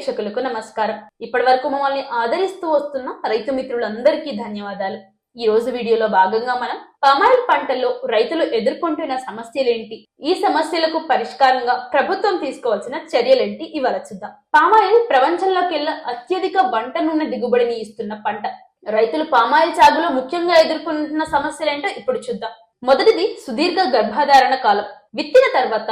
ప్రేక్షకులకు నమస్కారం. ఇప్పటి వరకు మమ్మల్ని ఆదరిస్తూ వస్తున్న రైతు మిత్రులందరికీ ధన్యవాదాలు. ఈ రోజు వీడియోలో భాగంగా మనం పామాయిల్ పంటల్లో రైతులు ఎదుర్కొంటున్న సమస్యలేంటి? ఈ సమస్యలకు పరిష్కారంగా ప్రభుత్వం తీసుకోవాల్సిన చర్యలేంటి? ఇవాళ చూద్దాం. పామాయిల్ ప్రపంచంలోకెల్లా అత్యధిక వంట నూనె దిగుబడిని ఇస్తున్న పంట. రైతులు పామాయిల్ సాగులో ముఖ్యంగా ఎదుర్కొంటున్న సమస్యలేంటో ఇప్పుడు చూద్దాం. మొదటిది సుదీర్ఘ గర్భధారణ కాలం. విత్తిన తర్వాత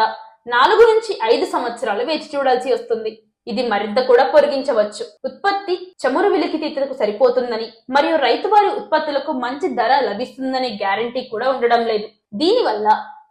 నాలుగు నుంచి ఐదు సంవత్సరాలు వేచి చూడాల్సి వస్తుంది. ఇది మరింత కూడా పొరిగించవచ్చు ఉత్పత్తి చమురు వెలికితీతకు సరిపోతుందని మరియు రైతు వారి ఉత్పత్తులకు మంచి ధర లభిస్తుందనే గ్యారంటీ కూడా ఉండడం లేదు. దీనివల్ల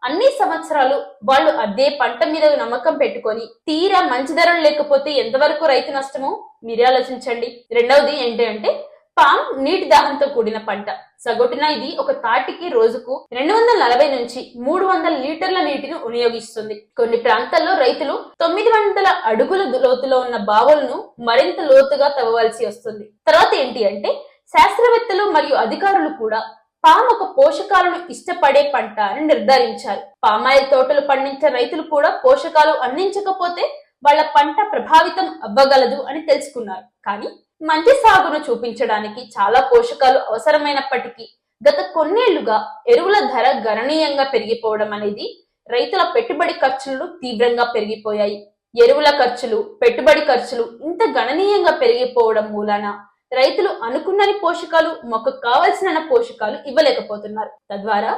అన్ని సంవత్సరాలు వాళ్ళు అదే పంట మీద నమ్మకం పెట్టుకొని తీరా మంచి ధరలు లేకపోతే ఎంతవరకు రైతు నష్టమో? మీరే ఆలోచించండి. రెండవది ఏంటి అంటే పామ్ నీటి దాహంతో కూడిన పంట. సగటున ఇది ఒక తాటికి రోజుకు రెండు వందల నలభై నుంచి మూడు వందల లీటర్ల నీటిని వినియోగిస్తుంది. కొన్ని ప్రాంతాల్లో రైతులు తొమ్మిది వందల అడుగుల లోతులో ఉన్న బావులను మరింత లోతుగా తవ్వవలసి వస్తుంది. తర్వాత ఏంటి అంటే శాస్త్రవేత్తలు మరియు అధికారులు కూడా పామ్ ఒక పోషకాలను ఇష్టపడే పంట అని నిర్ధారించారు. పామాయిల్ తోటలు పండించే రైతులు కూడా పోషకాలు అందించకపోతే వాళ్ళ పంట ప్రభావితం అవ్వగలదు అని తెలుసుకున్నారు. కానీ మంచి సాగును చూపించడానికి చాలా పోషకాలు అవసరమైనప్పటికీ గత కొన్నేళ్ళుగా ఎరువుల ధర గణనీయంగా పెరిగిపోవడం అనేది రైతుల పెట్టుబడి ఖర్చులు తీవ్రంగా పెరిగిపోయాయి. ఎరువుల ఖర్చులు పెట్టుబడి ఖర్చులు ఇంత గణనీయంగా పెరిగిపోవడం మూలాన రైతులు అనుకున్నని పోషకాలు మొక్కకు కావలసిన పోషకాలు ఇవ్వలేకపోతున్నారు. తద్వారా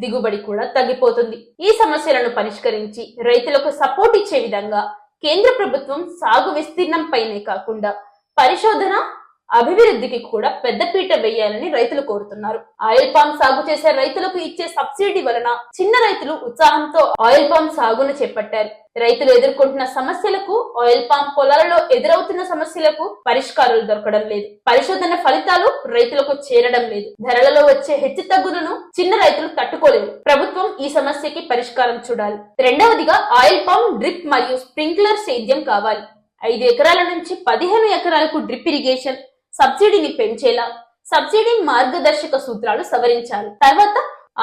దిగుబడి కూడా తగ్గిపోతుంది. ఈ సమస్యలను పరిష్కరించి రైతులకు సపోర్ట్ ఇచ్చే విధంగా కేంద్ర ప్రభుత్వం సాగు విస్తీర్ణం పైనే కాకుండా పరిశోధన అభివృద్ధికి కూడా పెద్దపీట వేయాలని రైతులు కోరుతున్నారు. ఆయిల్ పామ్ సాగు చేసే రైతులకు ఇచ్చే సబ్సిడీ వలన చిన్న రైతులు ఉత్సాహంతో ఆయిల్ పామ్ సాగును చేపట్టారు. రైతులు ఎదుర్కొంటున్న సమస్యలకు ఆయిల్ పామ్ పొలాలలో ఎదురవుతున్న సమస్యలకు పరిష్కారాలు దొరకడం లేదు. పరిశోధన ఫలితాలు రైతులకు చేరడం లేదు. ధరలలో వచ్చే హెచ్చు తగ్గులను చిన్న రైతులు తట్టుకోలేరు. ప్రభుత్వం ఈ సమస్యకి పరిష్కారం చూడాలి. రెండవదిగా ఆయిల్ పామ్ డ్రిప్ మరియు స్ప్రింక్లర్ సేద్యం కావాలి. ఐదు ఎకరాల నుంచి పదిహేను ఎకరాలకు డ్రిప్ ఇరిగేషన్ సబ్సిడీని పెంచేలా సబ్సిడీ మార్గదర్శక సూత్రాలు సవరించాలి తర్వాత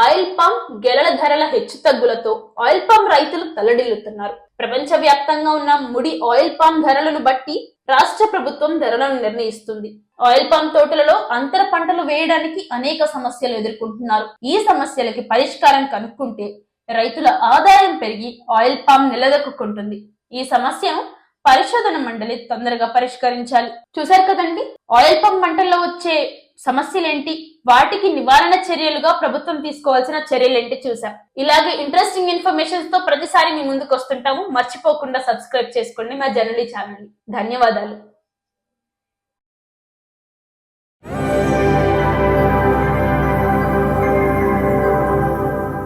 ఆయిల్ పామ్ గెలల ధరల హెచ్చు తగ్గులతో ఆయిల్ పామ్ రైతులు తల్లడిల్లుతున్నారు ప్రపంచ వ్యాప్తంగా ఉన్న ముడి ఆయిల్ పామ్ ధరలను బట్టి రాష్ట్ర ప్రభుత్వం ధరలను నిర్ణయిస్తుంది. ఆయిల్ పామ్ తోటలలో అంతర పంటలు వేయడానికి అనేక సమస్యలు ఎదుర్కొంటున్నారు. ఈ సమస్యలకి పరిష్కారం కనుక్కుంటే రైతుల ఆదాయం పెరిగి ఆయిల్ పామ్ నిలదొక్కుంటుంది ఈ సమస్యను పరిశోధన మండలి తొందరగా పరిష్కరించాలి. చూశారు కదండి? ఆయిల్ పంప్ మంటల్లో వచ్చే సమస్యలేంటి? వాటికి నివారణ చర్యలుగా ప్రభుత్వం తీసుకోవాల్సిన చర్యలేంటి చూసాం ఇలాగే ఇంట్రెస్టింగ్ ఇన్ఫర్మేషన్స్తో ప్రతిసారి మీ ముందుకు వస్తుంటాము. మర్చిపోకుండా సబ్స్క్రైబ్ చేసుకోండి మా జర్నలీ ఛానల్ ధన్యవాదాలు.